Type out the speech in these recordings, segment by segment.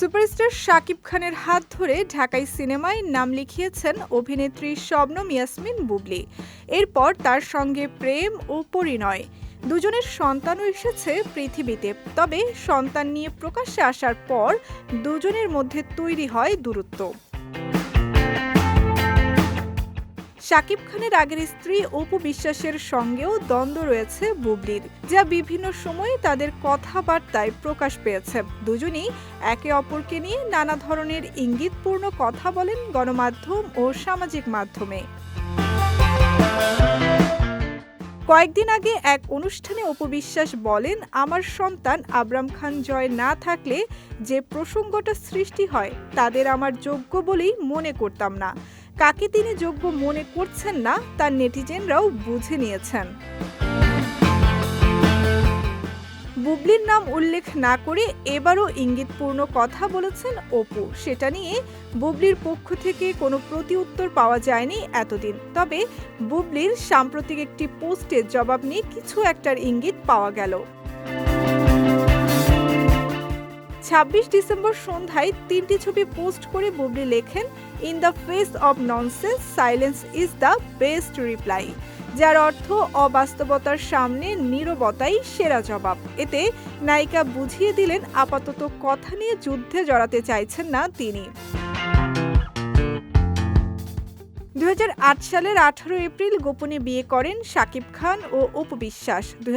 Superstar Shakib খানের হাত ধরে ঢাকাই সিনেমায় নাম লিখিয়েছেন অভিনেত্রী শবনম ইয়াসমিন বুবলি। এরপর তার সঙ্গে প্রেম ও পরিণয়। দুজনের সন্তানও এসেছে পৃথিবীতে। তবে সন্তান নিয়ে প্রকাশ্যে আসার পর দুজনের মধ্যে তৈরি হয় দূরত্ব। শাকিব খানের আগের স্ত্রী অপু বিশ্বাসের সঙ্গেও দ্বন্দ্ব রয়েছে বুবলির, যা বিভিন্ন সময়ে তাদের কথাবার্তায় প্রকাশ পেয়েছে। দুজনই একে অপরকে নিয়ে নানা ধরনের ইঙ্গিতপূর্ণ কথা বলেন গণমাধ্যম ও সামাজিক মাধ্যমে। কয়েকদিন আগে এক অনুষ্ঠানে অপু বিশ্বাস বলেন, আমার সন্তান আবরাম খান জয় না থাকলে যে প্রসঙ্গটা সৃষ্টি হয়, তাদের আমার যোগ্য বলেই মনে করতাম না। কাকে তিনি যোগ্য মনে করছেন না, তার নেটিজেনরাও বুঝে নিয়েছেন। বুবলির নাম উল্লেখ না করে এবারও ইঙ্গিতপূর্ণ কথা বলেছেন অপু। সেটা নিয়ে বুবলির পক্ষ থেকে কোনো প্রতিউত্তর পাওয়া যায়নি এতদিন। তবে বুবলির সাম্প্রতিক একটি পোস্টের জবাব নিয়ে কিছু একটার ইঙ্গিত পাওয়া গেল। ছাব্বিশ ডিসেম্বর সন্ধ্যায় তিনটি ছবি পোস্ট করে বুবলি লেখেন in the face of nonsense silence is the best reply যার অর্থ অবাস্তবতার সামনে নীরবতাই সেরা জবাব। এতে নায়িকা বুঝিয়ে দিলেন, আপাতত কথা নিয়ে যুদ্ধে জড়াতে চাইছেন না তিনি। দু হাজার আট সালের আঠারো এপ্রিল গোপনে বিয়ে করেন শাকিব খান ও অপু বিশ্বাস। দু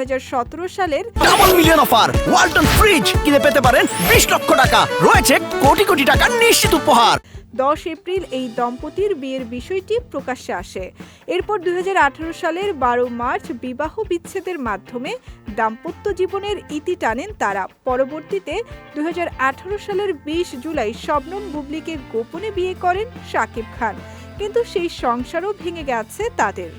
সালের double million offer Walton fridge কিনে পেতে পারেন বিশ লক্ষ টাকা। রয়েছে কোটি কোটি টাকার নিশ্চিত উপহার। দশ এপ্রিল এই দম্পতির বিয়ের বিষয়টি প্রকাশ্যে আসে। এরপর দুই হাজার আঠারো সালের বারো মার্চ বিবাহ বিচ্ছেদের মাধ্যমে দাম্পত্য জীবনের ইতি টানেন তারা। পরবর্তীতে দুই হাজার আঠারো সালের বিশ জুলাই শবনম বুবলিকে গোপনে বিয়ে করেন শাকিব খান। কিন্তু সেই সংসারও ভেঙে গেছে তাদের।